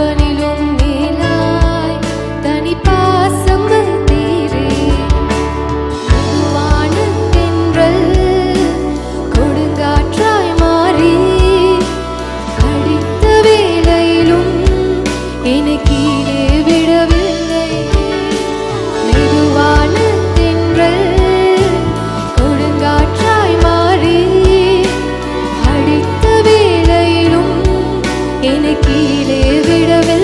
company கையிலே விடவே